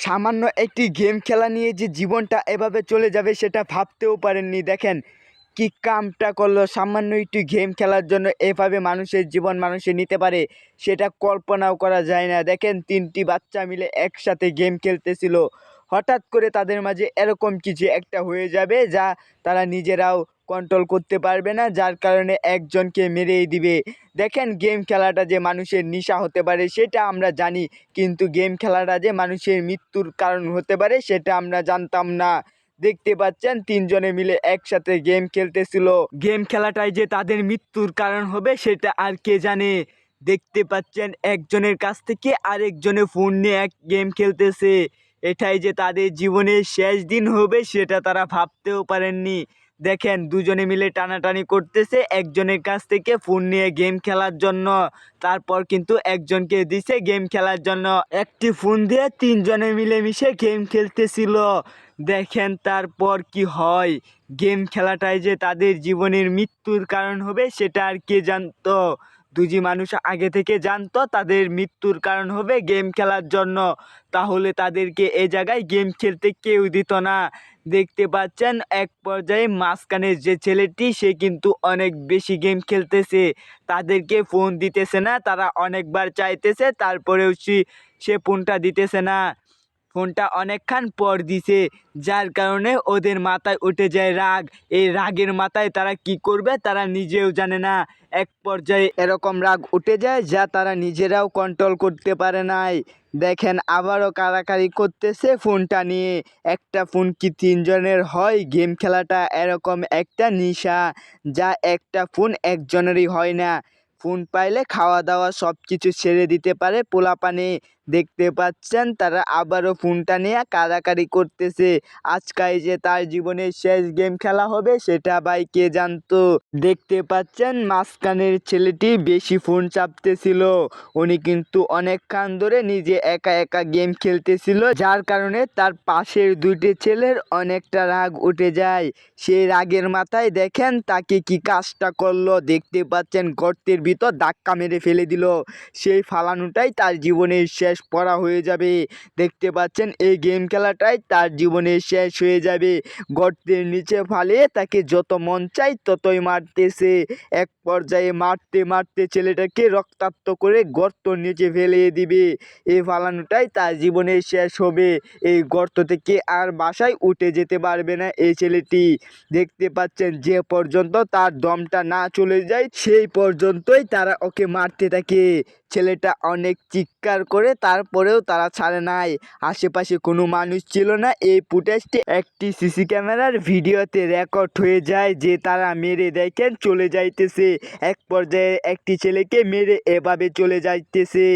সামান্য একটি গেম খেলা নিয়ে যে জীবনটা এভাবে চলে যাবে সেটা ভাবতেও পারেননি। দেখেন কি কামটা করল সামান্য একটি গেম খেলার জন্য এভাবে মানুষের জীবন মানুষে নিতে পারে, সেটা কল্পনাও করা যায় না। দেখেন তিনটি বাচ্চা মিলে একসাথে গেম খেলতেছিল। হঠাৎ করে তাদের মাঝে এরকম কিছু একটা হয়ে যাবে যা তারা নিজেরাও কন্ট্রোল করতে পারবে না, যার কারণে একজনকে মেরেই দিবে। দেখেন গেম খেলাটা যে মানুষের নেশা হতে পারে, সেটা আমরা জানি, কিন্তু গেম খেলাটা যে মানুষের মৃত্যুর কারণ হতে পারে, সেটা আমরা জানতাম না। দেখতে পাচ্ছেন, তিনজনে মিলে একসাথে গেম খেলতেছিল। গেম খেলাটাই যে তাদের মৃত্যুর কারণ হবে, সেটা আর কে জানে? দেখতে পাচ্ছেন, একজনের কাছ থেকে আরেকজনে ফোন নিয়ে এক গেম খেলতেছে। এটাই যে তাদের জীবনের শেষ দিন হবে, সেটা তারা ভাবতেও পারেননি। দেখেন, দুজনে মিলে টানাটানি করতেছে, একজনের কাছ থেকে ফোন নিয়ে গেম খেলার জন্য। তারপর কিন্তু একজনকে দিছে গেম খেলার জন্য। একটি ফোন দিয়ে তিনজনে মিলে মিশে গেম খেলতেছিল। দেখেন, তারপর কি হয়? গেম খেলাটাই যে তাদের জীবনের মৃত্যুর কারণ হবে, সেটা আর কে জানতো? দুজি মানুষ আগে থেকে জানতো তাদের মৃত্যুর কারণ হবে গেম খেলার জন্য। তাহলে তাদেরকে এ জায়গায় গেম খেলতে কেউ দিত না। দেখতে পাচ্ছেন, এক পর্যায়ে মাঝখানের যে ছেলেটি, সে কিন্তু অনেক বেশি গেম খেলতেছে। তাদেরকে ফোন দিতেছে না, তারা অনেকবার চাইতেছে, তারপরেও সে ফোনটা দিতেছে না। ফোনটা অনেকক্ষণ পর দিছে, যার কারণে ওদের মাথায় উঠে যায় রাগ। এই রাগের মাথায় তারা কি করবে তারা নিজেও জানে না। এক পর্যায়ে এরকম রাগ উঠে যায় যা তারা নিজেরাও কন্ট্রোল করতে পারে নাই। দেখেন আবারও কারাকারি করতেছে ফোনটা নিয়ে। একটা ফোন কি তিনজনের হয়? গেম খেলাটা এরকম একটা নিশা যা একটা ফোন একজনেরই হয় না। ফোন পাইলে খাওয়া দাওয়া সব কিছু ছেড়ে দিতে পারে পোলাপানে। দেখতে পাচ্ছেন, তারা আবারও ফোনটা নিয়ে কারাকারি করতেছে। আজকাই যে তার জীবনের শেষ গেম খেলা হবে, সেটা ভাই কে জানতো? দেখতে পাচ্ছেন, মাঝখানের ছেলেটি বেশি ফোন চাপতেছিল। উনি কিন্তু অনেকক্ষণ ধরে নিজে একা একা গেম খেলতেছিল, যার কারণে তার পাশের দুইটি ছেলের অনেকটা রাগ উঠে যায়। সেই রাগের মাথায় দেখেন, তাকে কি কাজটা করল? দেখতে পাচ্ছেন, গর্তের ভিতর ধাক্কা মেরে ফেলে দিল। সেই ফালানোটাই তার জীবনের শেষ পড়া হয়ে যাবে। দেখতে পাচ্ছেন, এই গেম খেলাটাই তার জীবনের শেষ হয়ে যাবে। গর্তের নিচে ফালিয়ে তাকে যত মন চাই ততই মারতেছে। এক পর্যায়ে মারতে মারতে ছেলেটাকে রক্তাক্ত করে গর্তর নিচে ফেলিয়ে দিবে। এই ফালানোটাই তার জীবনের শেষ হবে। এই গর্ত থেকে আর বাসায় উঠে যেতে পারবে না এই ছেলেটি। দেখতে পাচ্ছেন, যে পর্যন্ত তার দমটা না চলে যায় সেই পর্যন্তই তারা ওকে মারতে থাকে। ছেলেটা অনেক চিৎকার করে তারপরেও তারা ছাড়ে নাই। আশেপাশে কোনো মানুষ ছিল না। এই ফুটেজটি একটি সিসি ক্যামেরার ভিডিওতে রেকর্ড হয়ে যায় যে তারা মেরে দেখেন চলে যাইতেছে। এক পর্যায়ে একটি ছেলেকে মেরে এভাবে চলে যাইতেছে।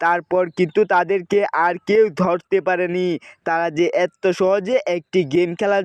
তারপর কিন্তু তাদেরকে আর কেউ ধরতে পারেনি। তারা যে এত সহজে একটি গেম খেলার